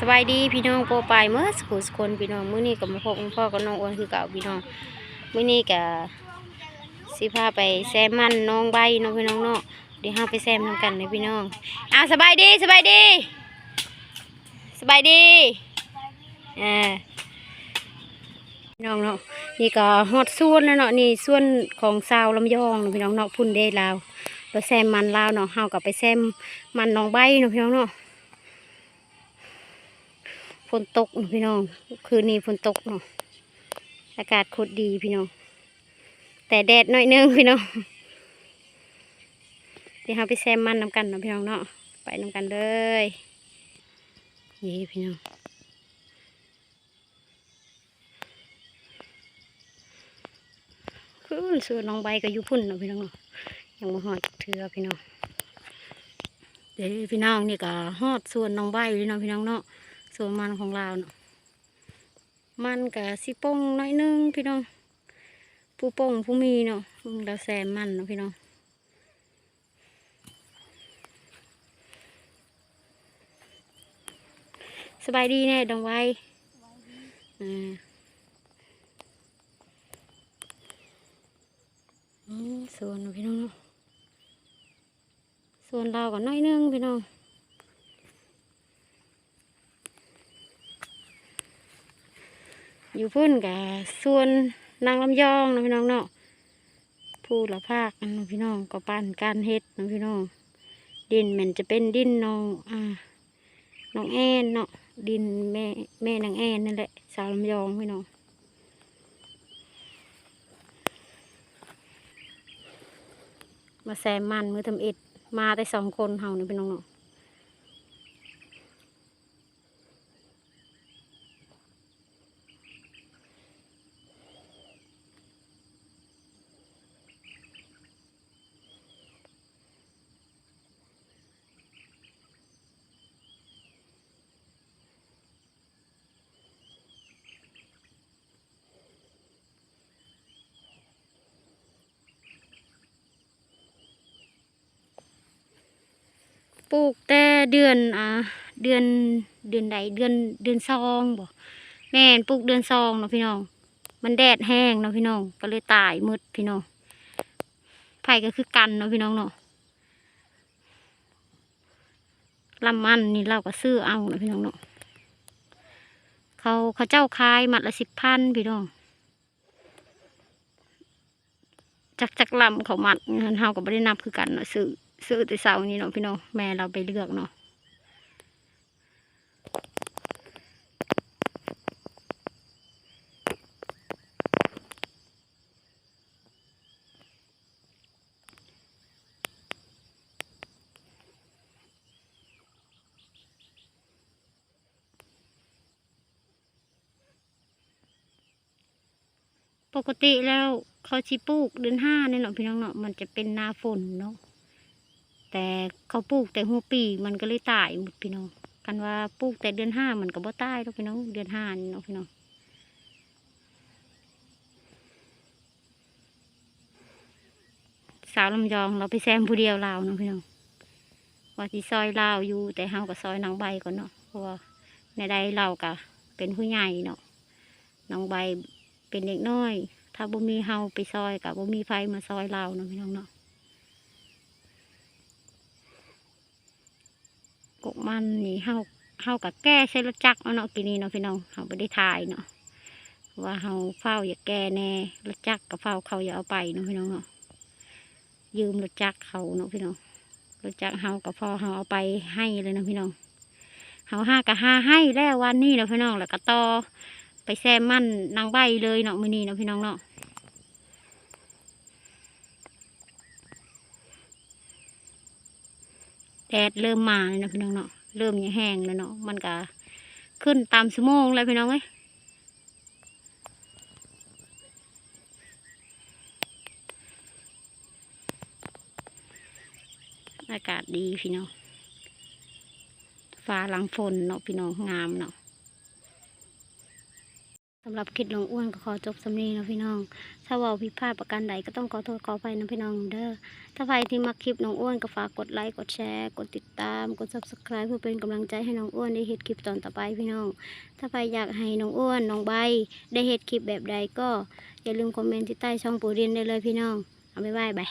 สบายดีพี่น้องโปรไปเมื่อสกุลสกุลพี่น้องมื้อนี้ก็มาพบกับพ่อกับน้องอ้วนคือเก่าพี่น้องมื้อนี้ก็สิพาไปแซมมันน้องใบน้องพี่น้องเนาะเดี๋ยวเฮาไปแซมนำกันเลยพี่น้องอ้าวสบายดีสบายดี สบายดีอ่าพี่น้องเนาะนี่ก็ฮอดส่วนแล้วเนาะนี่ส่วนของสาวลำยองพี่น้องเนาะพุ่นเด้ลาวเราแซมมันลาวเนาะเฮาก็ไปแซมมันน้องใบเนาะพี่น้องเนาะ ฝนตกพี่น้อง คืนนี้ฝนตกเนาะอากาศโคตรดีพี่น้อง แต่แดดหน่อยนึงพี่น้องเดี๋ยวเราไปแซมมันนำกันเนาะพี่น้องเนาะไปนำกันเลยนี่พี่น้องคือสือน้องใบก็อยู่พุ่นเนาะพี่น้องเนาะยังมาหอดเถือพี่น้องเดี๋ยวพี่น้องนี่ก็ฮอดส่วนน้องใบอยู่เนาะพี่น้องเนาะ ส่วนมันของเราเนาะมันกับสิโป้งน้อยนึงพี่น้องผู้โป้งผู้มีเนาะเราแซมมันเนาะพี่น้องสบายดีแน่ดองไว้อ่าอืมส่วนพี่น้องส่วนเราก็น้อยนึงพี่น้อง อยู่พุ่นกับส่วนนางลำยองนะพี่น้องเนาะผู้ละภาคนะพี่น้องก็ปั้นการเฮ็ดนะพี่น้อง ดินมันจะเป็นดินน้องอ่าน้องแอนเนาะดินแม่แม่นางแอนนั่นแหละสาวลำยองพี่น้องมาแซมมันมือทำเอ็ดมาแต่สองคนเฮานี่พี่น้องเนาะ ปลูกแต่เดือนอ่าเดือนเดือนใดเดือนเดือนซองบ่แม่นปลูกเดือนซองเนาะพี่น้อง มันแดดแห้งเนาะพี่น้องก็เลยตายมืดพี่น้องไผ่ก็คือกันเนาะพี่น้องเนาะลำมันนี่เราก็ซื้อเอาเนาะพี่น้องเนาะเขาเขาเจ้าขายมัดละสิบพันพี่น้องจักจักลำเขามัดเงินเฮาก็ไม่ได้นับคือกันเนาะซื้อ ซื้อแต่เสาร์นี้เนาะพี่น้องแม่เราไปเลือกเนาะปกติแล้วเขาชิปลูกเดือนห้าเนี่ยเนาะพี่น้องเนาะมันจะเป็นหน้าฝนเนาะ แต่เขาปลูกแต่หัวปีมันก็เลยตายหมดพี่น้องกันว่าปลูกแต่เดือนห้ามันก็บ่ตายหรอกพี่น้องเดือนห้านี่เนาะพี่น้องสาวลำยองเราไปแซมผู้เดียวลาวเนาะพี่น้องว่าที่ซอยลาวอยู่ แต่เฮากับซอยนางใบก่อนเนาะเพราะว่าในใดเราก็เป็นผู้ใหญ่เนาะนางใบเป็นเด็กน้อย ถ้าบ่มีเฮาไปซอยกับบ่มีไฟมาซอยเราเนาะพี่น้องเนาะ กกมันนี่เฮาเฮากับแก้ใช้รถจักรเอาเนาะกินนี้เนาะพี่น้องเฮาไม่ได้ถ่ายเนาะว่าเฮาเฝ้าอย่าแก้แน่รถจักรกับเฝ้าเขาอย่าเอาไปเนาะพี่น้องเนาะยืมรถจักรเขาเนาะพี่น้องรถจักรเฮากับพ่อเฮาเอาไปให้เลยนะพี่น้องเฮาห้ากับห้าให้แล้ววันนี้เนาะพี่น้องแล้วก็ต่อไปแซมมันนางใบเลยเนาะมื้อนี้เนาะพี่น้องเนาะ แดดเริ่มมาแล้วนะพี่น้องเนาะเริ่มแห้งแล้วเนาะมันก็ขึ้นตามชั่วโมงแลยพี่น้องเอ้ยอากาศดีพี่น้องฟ้าหลังฝนเนาะพี่น้องงามเนาะ สำหรับคลิปน้องอ้วนก็ขอจบสำนีนะพี่น้อง ถ้าว่าผิดพลาดประการใดก็ต้องขอโทษขออภัยนะพี่น้องเด้อ ถ้าใครที่มักคลิปน้องอ้วนก็ฝากกดไลค์กดแชร์กดติดตาม กด subscribe เพื่อเป็นกำลังใจให้น้องอ้วนได้เห็ดคลิปตอนต่อไปพี่น้อง ถ้าใครอยากให้น้องอ้วนน้องใบได้เห็ดคลิปแบบใดก็อย่าลืมคอมเมนต์ที่ใต้ช่องปูดินได้เลยพี่น้อง เอาบ๊ายบายบาย